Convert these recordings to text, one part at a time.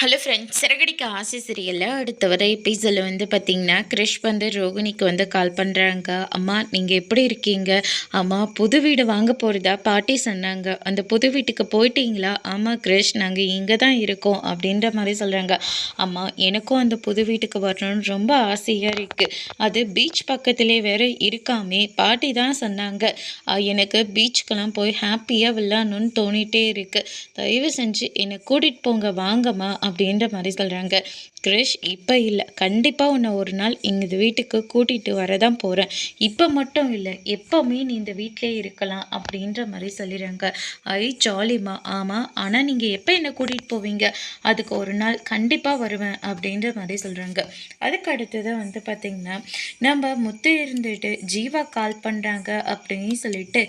Hello friends Siragadikka ஆசை சீரியலில் அடுத்த வர எபிசோடில் வந்து பார்த்திங்கன்னா கிரிஷ் வந்து ரோகிணிக்கு வந்து கால் பண்ணுறாங்க அம்மா நீங்கள் எப்படி இருக்கீங்க? அம்மா புது வீடு வாங்க போகிறதா பாட்டி சொன்னாங்க. அந்த புது வீட்டுக்கு போயிட்டீங்களா? ஆமாம் கிரிஷ் நாங்கள் இங்கே தான் இருக்கோம் அப்படின்ற மாதிரி சொல்கிறாங்க அம்மா எனக்கும் அந்த புது வீட்டுக்கு வரணும்னு ரொம்ப ஆசையாக இருக்குது அது பீச் பக்கத்திலே வேற இருக்காமே பாட்டி தான் சொன்னாங்க. எனக்கு பீச்சுக்கெல்லாம் போய் ஹாப்பியாக விளாடணும்னு தோணிகிட்டே இருக்குது தயவு செஞ்சு என்னை கூட்டிகிட்டு போங்க வாங்கம்மா அப்படின்ற மாதிரி சொல்கிறாங்க கிரிஷ் இப்போ இல்லை. கண்டிப்பாக உன்னை ஒரு நாள் இந்த வீட்டுக்கு கூட்டிகிட்டு வரதான் போகிறேன் இப்போ மட்டும் இல்லை எப்போவுமே நீ இந்த வீட்டிலே இருக்கலாம் அப்படின்ற மாதிரி சொல்லிடுறாங்க. ஐ ஜாலிமா ஆமாம் ஆனால் நீங்கள் எப்போ என்னை கூட்டிகிட்டு போவீங்க? அதுக்கு ஒரு நாள் கண்டிப்பாக வருவேன் அப்படின்ற மாதிரி சொல்கிறாங்க அதுக்கு அடுத்தது வந்து பார்த்திங்கன்னா நம்ம முத்து இருந்துட்டு ஜீவா கால் பண்ணுறாங்க அப்படின்னு சொல்லிட்டு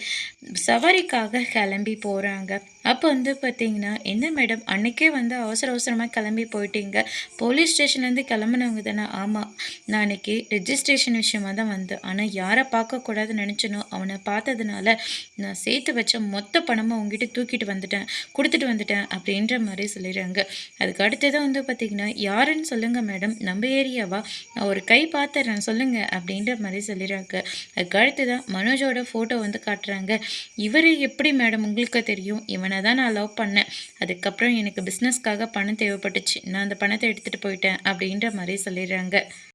சவாரிக்காக கிளம்பி போகிறாங்க அப்போ வந்து பார்த்தீங்கன்னா என்ன மேடம் அன்னைக்கே வந்து அவசர அவசரமாக கிளம்பி போயிட்டீங்க. போலீஸ் ஸ்டேஷன்லேருந்து கிளம்புனவங்க தானே? ஆமாம் நான் அன்னைக்கு ரெஜிஸ்ட்ரேஷன் விஷயமாக தான் வந்தேன். ஆனால் யாரை பார்க்கக்கூடாதுன்னு நினச்சனோ அவனை பார்த்ததுனால நான் சேர்த்து வச்ச மொத்த பணமும் அவங்ககிட்ட தூக்கிட்டு வந்துட்டேன். கொடுத்துட்டு வந்துட்டேன் அப்படின்ற மாதிரி சொல்லிடுறாங்க. அதுக்கு அடுத்ததான் வந்து பார்த்தீங்கன்னா யாருன்னு சொல்லுங்கள் மேடம். நம்ம ஏரியாவா? நான் ஒரு கை பார்த்துறேன் சொல்லுங்கள் அப்படின்ற மாதிரி சொல்லிடுறாங்க. அதுக்கு அடுத்ததான் மனோஜோட ஃபோட்டோ வந்து காட்டுறாங்க. இவர் எப்படி மேடம் உங்களுக்கு தெரியும்? இவனை தான் நான் லவ் பண்ணேன். அதுக்கப்புறம் எனக்கு பிஸ்னஸ்க்காக பணம் தேவை தேவைப்பட்டுச்சு நான் அந்த பணத்தை எடுத்துகிட்டு போயிட்டேன் அப்படின்ற மாதிரி சொல்லிடுறாங்க.